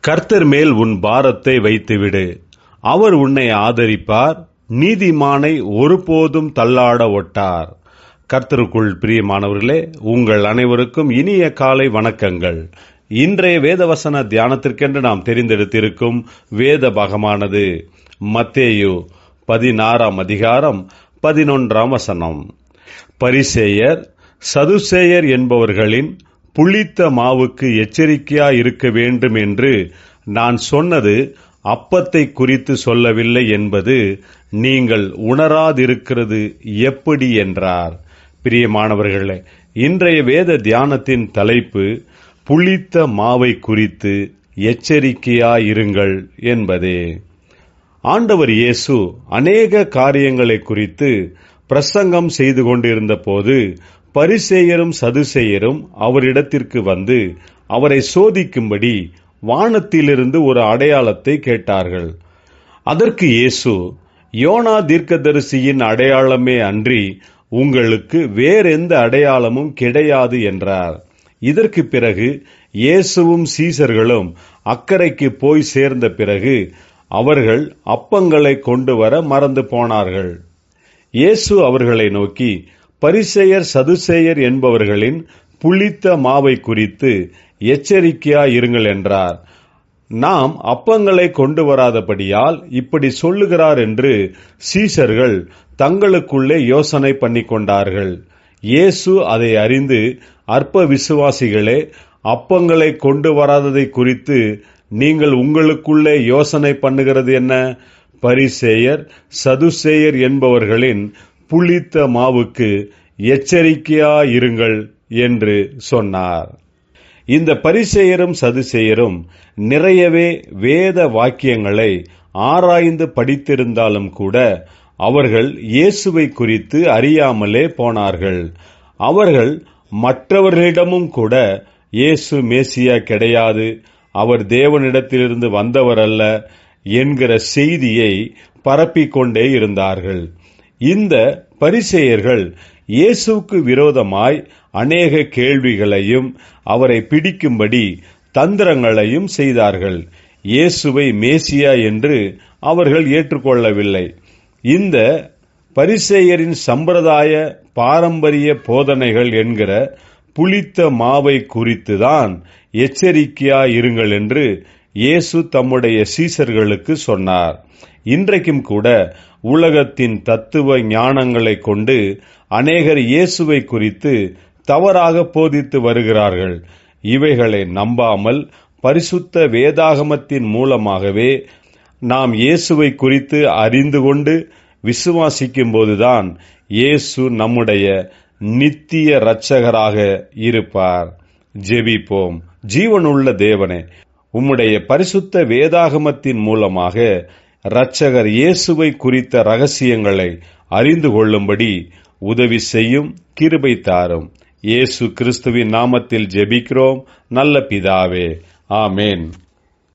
கர்த்தர் மேல் உன் பாரத்தை வைத்துவிடு. அவர் உன்னை ஆதரிப்பார் நீதிமானை ஒருபோதும் தள்ளாட ஒட்டார். கர்த்தருக்குள் பிரியமானவர்களே உங்கள் அனைவருக்கும் இனிய காலை வணக்கங்கள். இன்றைய வேதவசன தியானத்திற்கென்று நாம் தெரிந்தெடுத்திருக்கும் வேத பாகமானது மத்தேயு பதினாறாம் அதிகாரம் பதினொன்றாம் வசனம். பரிசேயர் சதுசேயர் என்பவர்களின் புளித்த மாவுக்கு எச்சரிக்கையா இருக்க வேண்டும் என்று நான் சொன்னது அப்பத்தை குறித்து சொல்லவில்லை என்பது நீங்கள் உணராதிருக்கிறது எப்படி என்றார். பிரியமானவர்களே இன்றைய வேத தியானத்தின் தலைப்பு புளித்த மாவை குறித்து எச்சரிக்கையாயிருங்கள் என்பதே. ஆண்டவர் இயேசு அநேக காரியங்களை குறித்து பிரசங்கம் செய்து கொண்டிருந்த போது பரிசேயரும் சதுசேயரும் அவரிடத்திற்கு வந்து அவரை சோதிக்கும்படி வானத்திலிருந்து ஒரு அடையாளத்தை கேட்டார்கள். அதற்கு இயேசு யோனா தீர்க்கதரிசியின் அடையாளமே அன்றி உங்களுக்கு வேறெந்த அடையாளமும் கிடையாது என்றார். இதற்கு பிறகு இயேசுவும் சீசர்களும் அக்கறைக்கு போய் சேர்ந்த பிறகு அவர்கள் அப்பங்களை கொண்டு வர மறந்து போனார்கள். இயேசு அவர்களை நோக்கி பரிசெயர் சதுசேயர் என்பவர்களின் புளித்த மாவை குறித்து எச்சரிக்கையா இருங்கள் என்றார். நாம் அப்பங்களை கொண்டு வராதபடியால் இப்படி சொல்லுகிறார் என்று சீசர்கள் தங்களுக்குள்ளே யோசனை பண்ணி கொண்டார்கள். இயேசு அதை அறிந்து அற்ப விசுவாசிகளே அப்பங்களை கொண்டு வராததை குறித்து நீங்கள் உங்களுக்குள்ளே யோசனை பண்ணுகிறது என்ன? பரிசேயர் சதுசேயர் என்பவர்களின் புளித்த மாவுக்கு எச்சரிக்கையாயிருங்கள் என்று சொன்னார். இந்த பரிசெயரும் சதுசெயரும் நிறையவே வேத வாக்கியங்களை ஆராய்ந்து படித்திருந்தாலும் கூட அவர்கள் இயேசுவை குறித்து அறியாமலே போனார்கள். அவர்கள் மற்றவர்களிடமும் கூட இயேசு மேசியா கிடையாது அவர் தேவனிடத்திலிருந்து வந்தவர் அல்ல என்கிற செய்தியை பரப்பிக்கொண்டே இருந்தார்கள். இந்த பரிசெயர்கள் இயேசுவுக்கு விரோதமாய் அநேக கேள்விகளையும் அவரை பிடிக்கும்படி தந்திரங்களையும் செய்தார்கள். இயேசுவை மேசியா என்று அவர்கள் ஏற்றுக்கொள்ளவில்லை. இந்த பரிசேயரின் சம்பிரதாய பாரம்பரிய போதனைகள் என்கிற புளித்த மாவை குறித்துதான் எச்சரிக்கையா இருங்கள் என்று இயேசு தம்முடைய சீசர்களுக்கு சொன்னார். இன்றைக்கும் கூட உலகத்தின் தத்துவ ஞானங்களை கொண்டு அநேகர் இயேசுவை குறித்து தவறாக போதித்து வருகிறார்கள். இவைகளை நம்பாமல் பரிசுத்த வேதாகமத்தின் மூலமாகவே நாம் இயேசுவை குறித்து அறிந்து கொண்டு விசுவாசிக்கும் போதுதான் இயேசு நம்முடைய நித்திய இரட்சகராக இருப்பார். ஜெபிப்போம். ஜீவனுள்ள தேவனே உம்முடைய பரிசுத்த வேதாகமத்தின் மூலமாக இரட்சகர் இயேசுவை குறித்த ரகசியங்களை அறிந்து கொள்ளும்படி உதவி செய்யும் கிருபை தாரும். இயேசு கிறிஸ்துவின் நாமத்தில் ஜெபிக்கிறோம். நல்ல பிதாவே. ஆமேன்.